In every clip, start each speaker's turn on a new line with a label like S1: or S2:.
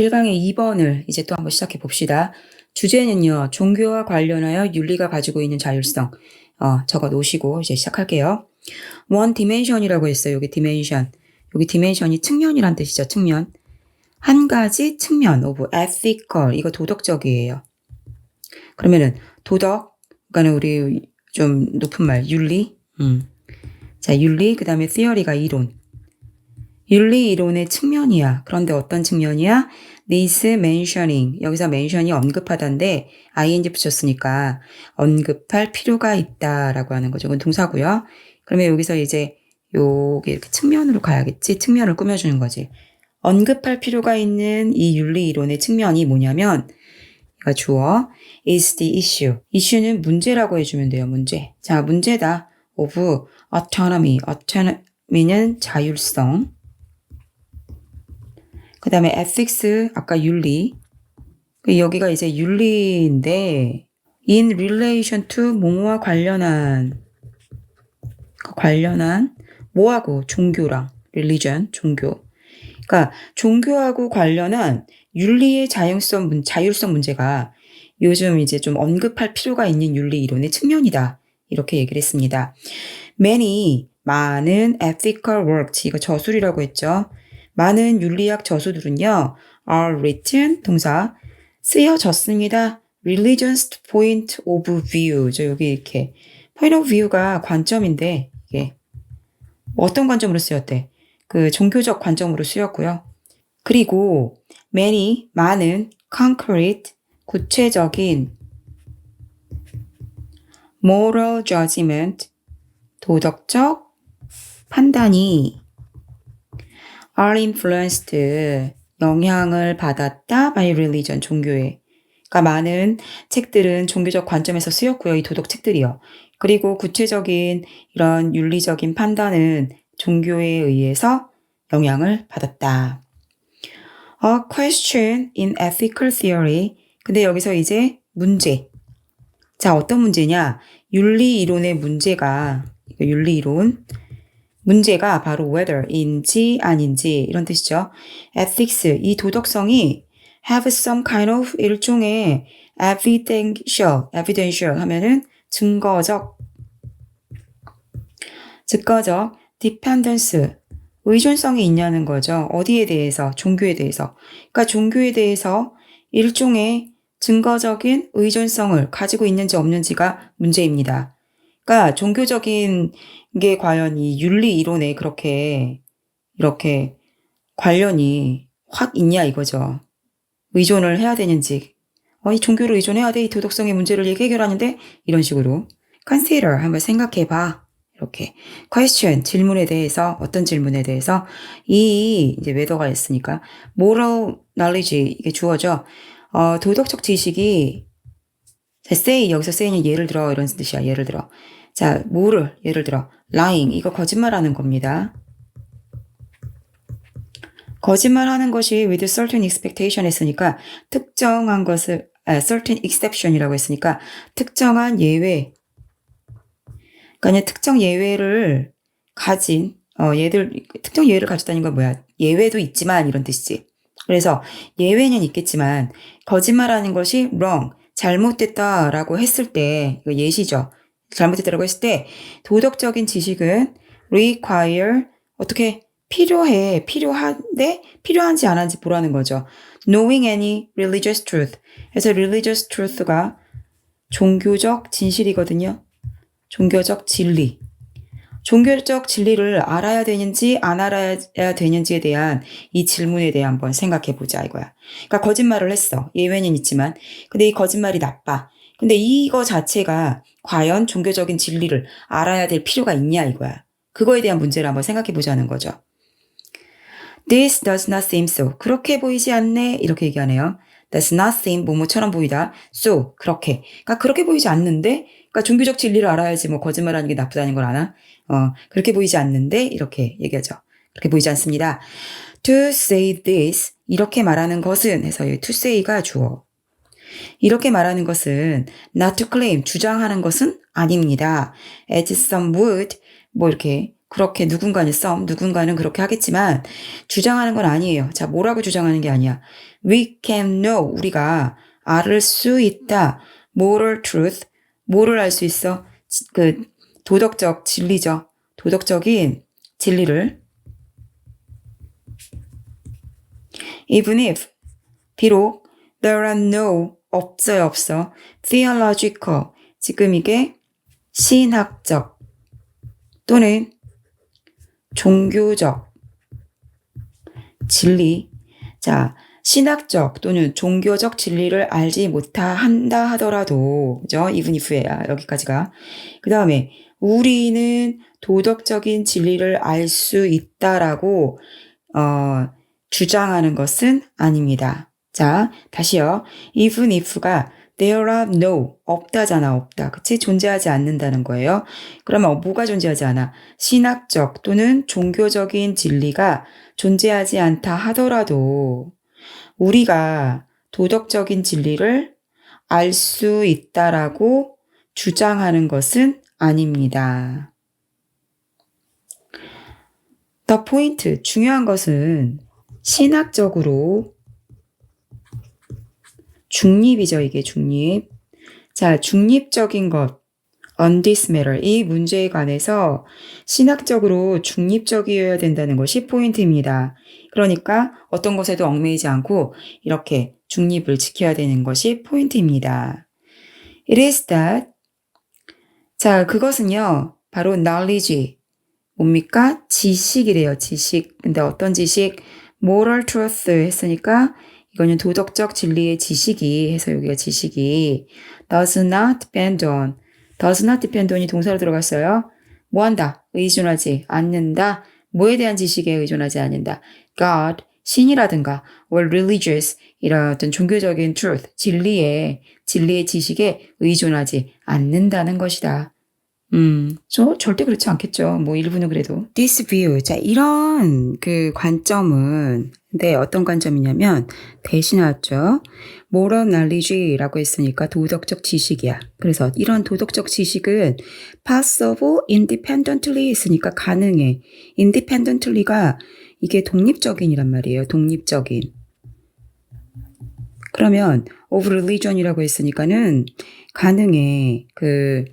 S1: 1강의 2번을 이제 또 한번 시작해 봅시다. 주제는요, 종교와 관련하여 윤리가 가지고 있는 자율성. 어, 적어 놓으시고 이제 시작할게요. 원 디멘션이라고 했어요. 여기 디멘션. 여기 디멘션이 측면이란 뜻이죠. 측면. 한 가지 측면 of ethical. 이거 도덕적이에요. 그러면은 도덕, 그러니까 우리 좀 높은 말 윤리. 음. 자, 윤리 그다음에 theory가 이론. 윤리 이론의 측면이야. 그런데 어떤 측면이야? this mentioning. 여기서 mention이 언급하다인데 ing 붙였으니까 언급할 필요가 있다라고 하는 거죠. 이건 동사고요. 그러면 여기서 이제 요게 이렇게 측면으로 가야겠지. 측면을 꾸며주는 거지. 언급할 필요가 있는 이 윤리 이론의 측면이 뭐냐면 이거 주어 is the issue. issue는 문제라고 해주면 돼요. 문제. 자, 문제다. of autonomy. autonomy는 자율성. 그 다음에 ethics, 아까 윤리. 그 여기가 이제 윤리인데, in relation to 뭐뭐와 관련한, 그 관련한, 뭐하고? 종교랑, religion, 종교. 그러니까 종교하고 관련한 윤리의 자율성, 문, 자율성 문제가 요즘 이제 좀 언급할 필요가 있는 윤리 이론의 측면이다. 이렇게 얘기를 했습니다. many, 많은 ethical works, 이거 저술이라고 했죠. 많은 윤리학 저수들은요, are written, 동사, 쓰여졌습니다. religion's point of view. 저 여기 이렇게, point of view가 관점인데, 이게, 어떤 관점으로 쓰였대? 그 종교적 관점으로 쓰였고요. 그리고 many, 많은, concrete, 구체적인, moral judgment, 도덕적 판단이 are influenced 영향을 받았다 by religion 종교에. 그러니까 많은 책들은 종교적 관점에서 쓰였고요. 이 도덕 책들이요. 그리고 구체적인 이런 윤리적인 판단은 종교에 의해서 영향을 받았다. A question in ethical theory. 근데 여기서 이제 문제. 자, 어떤 문제냐? 윤리 이론의 문제가 윤리 이론 문제가 바로 whether인지 아닌지 이런 뜻이죠. ethics 이 도덕성이 have some kind of 일종의 evidential evidential 하면은 증거적 증거적 dependence 의존성이 있냐는 거죠. 어디에 대해서 종교에 대해서 그러니까 종교에 대해서 일종의 증거적인 의존성을 가지고 있는지 없는지가 문제입니다. 그러니까 종교적인 게 과연 이 윤리 이론에 그렇게 이렇게 관련이 확 있냐 이거죠. 의존을 해야 되는지. 어, 이 종교를 의존해야 돼. 이 도덕성의 문제를 해결하는데 이런 식으로 consider 한번 생각해 봐. 이렇게 question 질문에 대해서 어떤 질문에 대해서 이 이제 웨더가 있으니까 moral knowledge 이게 주어져 어, 도덕적 지식이 자, say 여기서 say는 예를 들어 이런 뜻이야. 예를 들어 자 뭐를? 예를 들어 lying. 이거 거짓말하는 겁니다. 거짓말하는 것이 with certain expectation 했으니까 특정한 것을 아, certain exception이라고 했으니까 특정한 예외. 그러니까 특정 예외를 가진 어 얘들 특정 예외를 가졌다는 건 뭐야? 예외도 있지만 이런 뜻이지. 그래서 예외는 있겠지만 거짓말하는 것이 wrong 잘못됐다라고 했을 때 이거 예시죠 잘못됐다라고 했을 때 도덕적인 지식은 require 어떻게 필요해 필요한데 필요한지 안 한지 보라는 거죠. knowing any religious truth. 그래서 religious truth가 종교적 진실이거든요. 종교적 진리. 종교적 진리를 알아야 되는지 안 알아야 되는지에 대한 이 질문에 대해 한번 생각해 보자 이거야. 그러니까 거짓말을 했어. 예외는 있지만. 근데 이 거짓말이 나빠. 근데 이거 자체가 과연 종교적인 진리를 알아야 될 필요가 있냐 이거야. 그거에 대한 문제를 한번 생각해 보자는 거죠. This does not seem so. 그렇게 보이지 않네. 이렇게 얘기하네요. Does not seem 뭐뭐처럼 보이다. So 그렇게. 그러니까 그렇게 보이지 않는데. 그러니까 종교적 진리를 알아야지 뭐 거짓말하는 게 나쁘다는 걸 아나. 어 그렇게 보이지 않는데 이렇게 얘기하죠. 그렇게 보이지 않습니다. To say this 이렇게 말하는 것은 해서 to say가 주어. 이렇게 말하는 것은 not to claim 주장하는 것은 아닙니다. As some would 뭐 이렇게 그렇게 누군가는 some, 누군가는 그렇게 하겠지만 주장하는 건 아니에요. 자, 뭐라고 주장하는 게 아니야. We can know, 우리가 알수 있다. moral truth, 뭐를 알 수 있어? 지- 그 도덕적 진리죠. 도덕적인 진리를 even if 비록 there are no 없어요 없어. Theological. 지금 이게 신학적 또는 종교적 진리. 자 신학적 또는 종교적 진리를 알지 못한다 하더라도 그죠? even if야 여기까지가. 그 다음에 우리는 도덕적인 진리를 알 수 있다라고 어, 주장하는 것은 아닙니다. 자, 다시요. even if가 there are no 없다잖아 없다. 그치? 존재하지 않는다는 거예요. 그러면 뭐가 존재하지 않아? 신학적 또는 종교적인 진리가 존재하지 않다 하더라도 우리가 도덕적인 진리를 알 수 있다라고 주장하는 것은 아닙니다. The point, 중요한 것은 신학적으로 중립이죠, 이게 중립. 자, 중립적인 것. on this matter. 이 문제에 관해서 신학적으로 중립적이어야 된다는 것이 포인트입니다. 그러니까 어떤 것에도 얽매이지 않고 이렇게 중립을 지켜야 되는 것이 포인트입니다. It is that 자, 그것은요. 바로 knowledge. 뭡니까? 지식이래요. 지식. 근데 어떤 지식? moral truth 했으니까 이거는 도덕적 진리의 지식이 해서 여기가 지식이 does not depend on does not depend on이 동사로 들어갔어요. 뭐 한다? 의존하지 않는다. 뭐에 대한 지식에 의존하지 않는다. God, 신이라든가 or religious 이런 어떤 종교적인 truth, 진리의 진리의 지식에 의존하지 않는다는 것이다. 음, 저 절대 그렇지 않겠죠. 뭐 일부는 그래도. This view, 자 이런 그 관점은 네 어떤 관점이냐면 대신 나왔죠. moral knowledge라고 했으니까 도덕적 지식이야. 그래서 이런 도덕적 지식은 possible independently 했으니까 가능해. independently가 이게 독립적인이란 말이에요. 독립적인. 그러면 of religion이라고 했으니까는 가능해. 그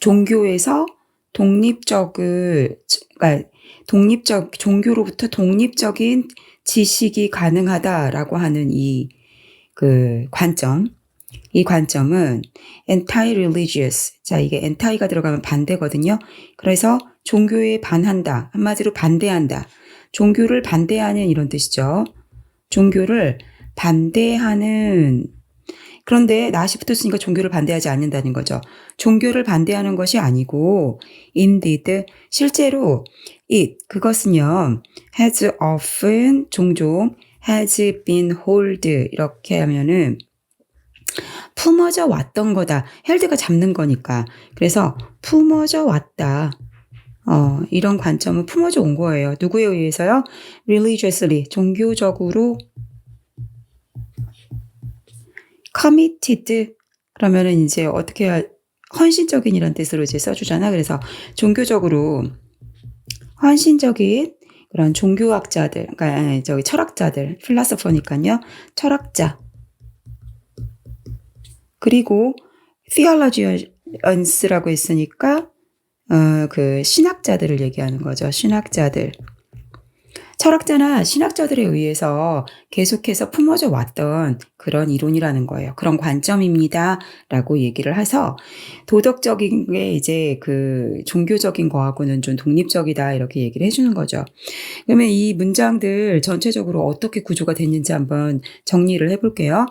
S1: 종교에서 독립적을 그러니까 독립적 종교로부터 독립적인 지식이 가능하다라고 하는 이 그 관점. 이 관점은 anti-religious. 자, 이게 anti가 들어가면 반대거든요. 그래서 종교에 반한다. 한마디로 반대한다. 종교를 반대하는 이런 뜻이죠. 종교를 반대하는 그런데 나시 붙었으니까 종교를 반대하지 않는다는 거죠. 종교를 반대하는 것이 아니고 indeed 실제로 it 그것은요 has often 종종 has been hold 이렇게 하면은 품어져 왔던 거다. 헬드가 잡는 거니까. 그래서 품어져 왔다. 어, 이런 관점은 품어져 온 거예요. 누구에 의해서요? religiously, 종교적으로 committed 그러면은 이제 어떻게 해야- 헌신적인 이런 뜻으로 이제 써주잖아. 그래서 종교적으로 헌신적인 그런 종교학자들, 그러니까 저기 철학자들, 필라소퍼니까요. 철학자. 그리고 theologians라고 했으니까 어, 그 신학자들을 얘기하는 거죠. 신학자들. 철학자나 신학자들에 의해서 계속해서 품어져 왔던 그런 이론이라는 거예요. 그런 관점입니다. 라고 얘기를 해서 도덕적인 게 이제 그 종교적인 거하고는 좀 독립적이다. 이렇게 얘기를 해주는 거죠. 그러면 이 문장들 전체적으로 어떻게 구조가 됐는지 한번 정리를 해볼게요.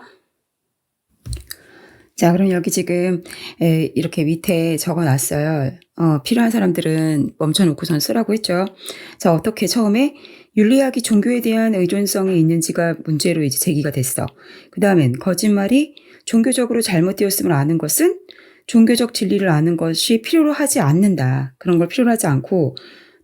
S1: 자, 그럼 여기 지금 에, 이렇게 밑에 적어 놨어요. 어, 필요한 사람들은 멈춰놓고선 쓰라고 했죠. 자, 어떻게 처음에 윤리학이 종교에 대한 의존성이 있는지가 문제로 이제 제기가 됐어. 그 다음엔 거짓말이 종교적으로 잘못되었음을 아는 것은 종교적 진리를 아는 것이 필요로 하지 않는다. 그런 걸 필요로 하지 않고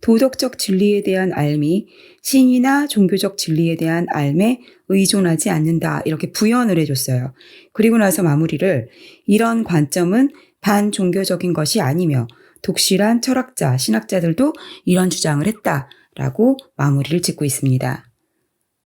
S1: 도덕적 진리에 대한 알미, 신이나 종교적 진리에 대한 알에 의존하지 않는다. 이렇게 부연을 해줬어요. 그리고 나서 마무리를 이런 관점은 반종교적인 것이 아니며 독실한 철학자, 신학자들도 이런 주장을 했다 라고 마무리를 짓고 있습니다.